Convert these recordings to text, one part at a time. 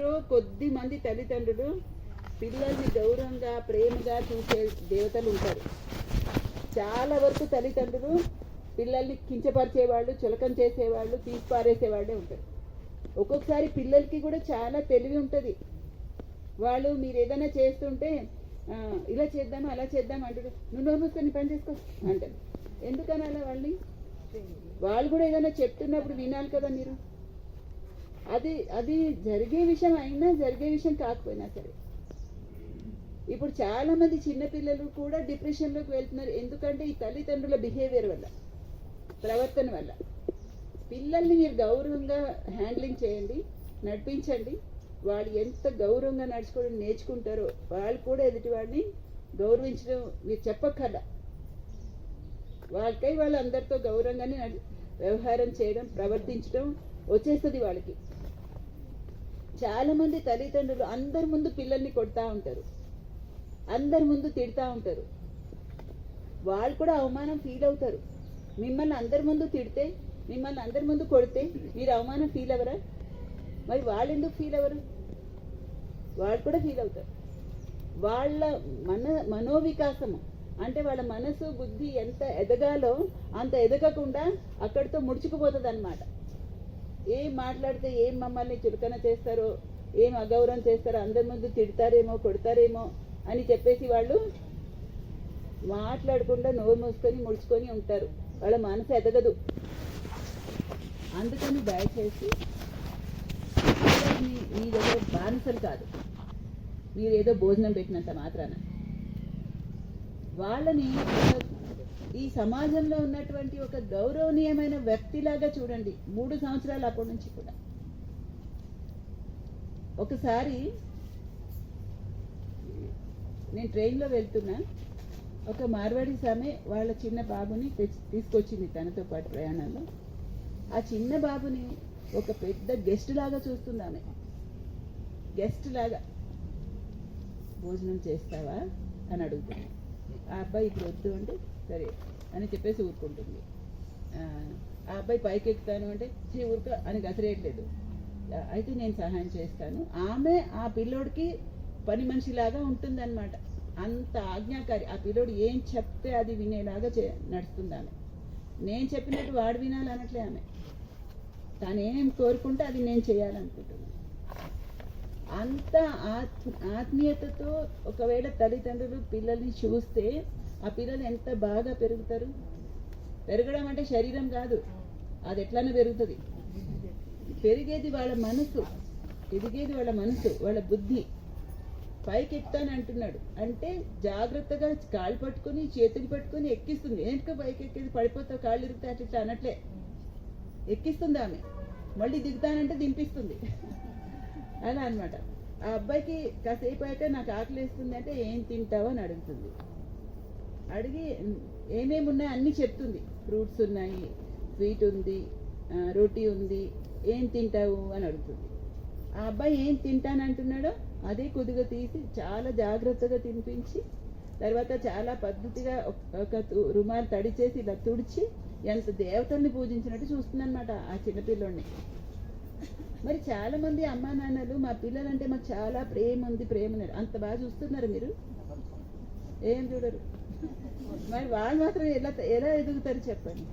ఎవరో కొద్ది మంది తల్లిదండ్రులు పిల్లల్ని గౌరవంగా ప్రేమగా చూసే దేవతలు ఉంటారు. చాలా వరకు తల్లిదండ్రులు పిల్లల్ని కించపరిచేవాళ్ళు చులకం చేసేవాళ్ళు తీసిపారేసేవాళ్ళే ఉంటారు. ఒక్కొక్కసారి పిల్లలకి కూడా చాలా తెలివి ఉంటుంది. వాళ్ళు మీరు ఏదైనా చేస్తుంటే ఇలా చేద్దాము అలా చేద్దాం అంటారు నువ్వు నోరు మూసుకొని పని చేసుకో అంటారు. ఎందుకని అలా వాళ్ళని? వాళ్ళు కూడా ఏదైనా చెప్తున్నప్పుడు వినాలి కదా మీరు. అది అది జరిగే విషయం అయినా జరిగే విషయం కాకపోయినా సరే. ఇప్పుడు చాలామంది చిన్నపిల్లలు కూడా డిప్రెషన్లోకి వెళ్తున్నారు. ఎందుకంటే ఈ తల్లిదండ్రుల బిహేవియర్ వల్ల ప్రవర్తన వల్ల. పిల్లల్ని మీరు గౌరవంగా హ్యాండ్లింగ్ చేయండి నడిపించండి. వాళ్ళు ఎంత గౌరవంగా నడుచుకోవడం నేర్చుకుంటారో వాళ్ళు కూడా ఎదుటి వాడిని గౌరవించడం మీరు చెప్పక్కర్లా. వాళ్ళకై వాళ్ళు అందరితో గౌరవంగానే వ్యవహారం చేయడం ప్రవర్తించడం వచ్చేస్తుంది వాళ్ళకి. చాలా మంది తల్లిదండ్రులు అందరి ముందు పిల్లల్ని కొడతా ఉంటారు. అందరి ముందు తిడతా ఉంటారు. వాళ్ళు కూడా అవమానం ఫీల్ అవుతారు. మిమ్మల్ని అందరి ముందు తిడితే మిమ్మల్ని అందరి ముందు కొడితే మీరు అవమానం ఫీల్ అవ్వరా? మరి వాళ్ళు ఎందుకు ఫీల్ అవ్వరు? వాళ్ళు కూడా ఫీల్ అవుతారు. వాళ్ళ మన మనోవికాసము అంటే వాళ్ళ మనసు బుద్ధి ఎంత ఎదగాలో అంత ఎదగకుండా అక్కడితో ముడుచుకుపోతుంది అనమాట ఏం మాట్లాడితే ఏం మమ్మల్ని చులకన చేస్తారో ఏం అగౌరవం చేస్తారో అందరి ముందు తిడతారేమో కొడతారేమో అని చెప్పేసి వాళ్ళు మాట్లాడకుండా నోరు మూసుకొని ముడుచుకొని ఉంటారు. వాళ్ళ మనసు ఎదగదు. అందుకని దయచేసి మీ దగ్గర బానిసలు కాదు. మీరు ఏదో భోజనం పెట్టినంత మాత్రాన. వాళ్ళని ఈ సమాజంలో ఉన్నటువంటి ఒక గౌరవనీయమైన వ్యక్తిలాగా చూడండి. మూడు సంవత్సరాలు అప్పటి నుంచి కూడా. ఒకసారి నేను ట్రైన్లో వెళ్తున్నా. ఒక మార్వాడి సామె వాళ్ళ చిన్న బాబుని తెచ్చి తీసుకొచ్చింది తనతో పాటు ప్రయాణంలో. ఆ చిన్న బాబుని ఒక పెద్ద గెస్ట్ లాగా చూస్తుంది ఆమె. గెస్ట్ లాగా. భోజనం చేస్తావా? అని అడుగుతాను ఆ అబ్బాయి ఇప్పుడు వద్దు అంటే సరే అని చెప్పేసి ఊరుకుంటుంది. ఆ, అబ్బాయి పైకి ఎక్కుతాను అంటే చీ ఊరుక అని గసరేయట్లేదు. అయితే నేను సహాయం చేస్తాను. ఆమె ఆ పిల్లోడికి పని మనిషిలాగా ఉంటుందన్నమాట. అంత ఆజ్ఞాకారి. ఆ పిల్లోడు ఏం చెప్తే అది వినేలాగా చే నడుస్తుంది ఆమె. నేను చెప్పినట్టు వాడు వినాలి అనట్లే ఆమె. తాను ఏం కోరుకుంటే అది నేను చేయాలనుకుంటున్నాను. అంత ఆత్మీయతతో ఒకవేళ తల్లిదండ్రులు పిల్లల్ని చూస్తే ఆ పిల్లలు ఎంత బాగా పెరుగుతారు? పెరగడం అంటే శరీరం కాదు. అది ఎట్లానే పెరుగుతుంది. పెరిగేది వాళ్ళ మనసు. ఎదిగేది వాళ్ళ మనసు వాళ్ళ బుద్ధి. పైకి ఎక్కుతాను అంటున్నాడు. అంటే జాగ్రత్తగా కాళ్ళు పట్టుకొని చేతులు పట్టుకొని ఎక్కిస్తుంది. ఏంటో పైకి ఎక్కేది? పడిపోతావు కాళ్ళు ఇరుగుతాయి అట్లా అనట్లే. ఎక్కిస్తుంది ఆమె. మళ్ళీ దిగుతానంటే దింపిస్తుంది. అలా అనమాట ఆ అబ్బాయికి కాసేపు అయితే నాకు ఆకలి వేస్తుంది అంటే ఏం తింటావు? అని అడుగుతుంది. అడిగి ఏమేమి ఉన్నాయి అన్నీ చెప్తుంది. ఫ్రూట్స్ ఉన్నాయి స్వీట్ ఉంది రోటీ ఉంది ఏం తింటావు? అని అడుగుతుంది. ఆ అబ్బాయి ఏం తింటానంటున్నాడో అదే కొద్దిగా తీసి చాలా జాగ్రత్తగా తినిపించి తర్వాత చాలా పద్ధతిగా ఒక- తు- రుమాలు తడిచేసి ఇలా తుడిచి ఎంత దేవతల్ని పూజించినట్టు చూస్తుందన్నమాట ఆ చిన్నపిల్లోని మరి చాలా మంది అమ్మా నాన్నలు మా పిల్లలంటే మాకు చాలా ప్రేమ ఉంది ప్రేమ ఉన్నారు అంత బాగా చూస్తున్నారు మీరు? ఏం చూడరు? మరి వాళ్ళు మాత్రం ఎలా ఎలా ఎదుగుతారు చెప్పండి?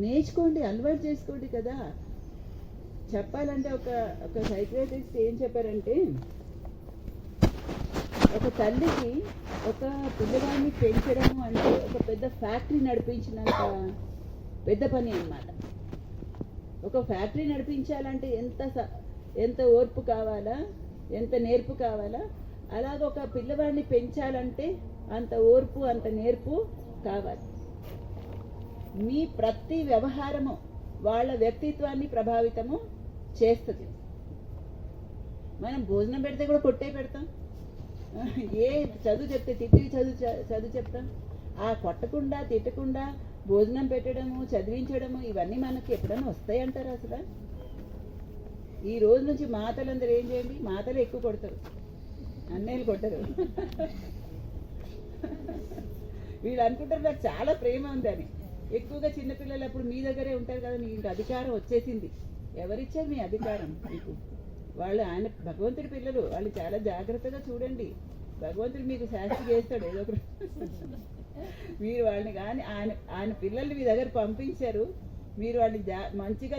నేర్చుకోండి అలవాటు చేసుకోండి కదా. చెప్పాలంటే ఒక ఒక సైక్రటిస్ట్ ఏం చెప్పారంటే ఒక తల్లికి ఒక పిల్లవాడిని పెంచడము అంటే ఒక పెద్ద ఫ్యాక్టరీ నడిపించినంత పెద్ద పని అన్నమాట. ఒక ఫ్యాక్టరీ నడిపించాలంటే ఎంత స- ఎంత ఓర్పు కావాలా? ఎంత నేర్పు కావాలా? అలాగ ఒక పిల్లవాడిని పెంచాలంటే అంత ఓర్పు అంత నేర్పు కావాలి. మీ ప్రతి వ్యవహారము వాళ్ళ వ్యక్తిత్వాన్ని ప్రభావితము చేస్తుంది. మనం భోజనం పెడితే కూడా కొట్టే పెడతాం. ఏ చదువు చెప్తే తిట్టి చదువు చదువు చెప్తాం. ఆ కొట్టకుండా తిట్టకుండా భోజనం పెట్టడము చదివించడము ఇవన్నీ మనకి ఎప్పుడైనా వస్తాయంటారు అసలు? ఈ రోజు నుంచి మాతలందరూ ఏం చేయండి? మాతలు ఎక్కువ కొడతారు. అన్నయ్యలు కొట్టరు. వీళ్ళు అనుకుంటారు నాకు చాలా ప్రేమ ఉందని ఎక్కువగా చిన్నపిల్లలు అప్పుడు మీ దగ్గరే ఉంటారు కదా మీకు ఇంకా అధికారం వచ్చేసింది. ఎవరిచ్చారు మీ అధికారం మీకు? వాళ్ళు ఆయన భగవంతుడి పిల్లలు. వాళ్ళు చాలా జాగ్రత్తగా చూడండి. భగవంతుడు మీకు శాస్త్రి చేస్తాడు ఏదో ఒకరు మీరు వాళ్ళని కానీ ఆయన ఆయన పిల్లల్ని మీ దగ్గర పంపించారు. మీరు వాళ్ళని జా మంచిగా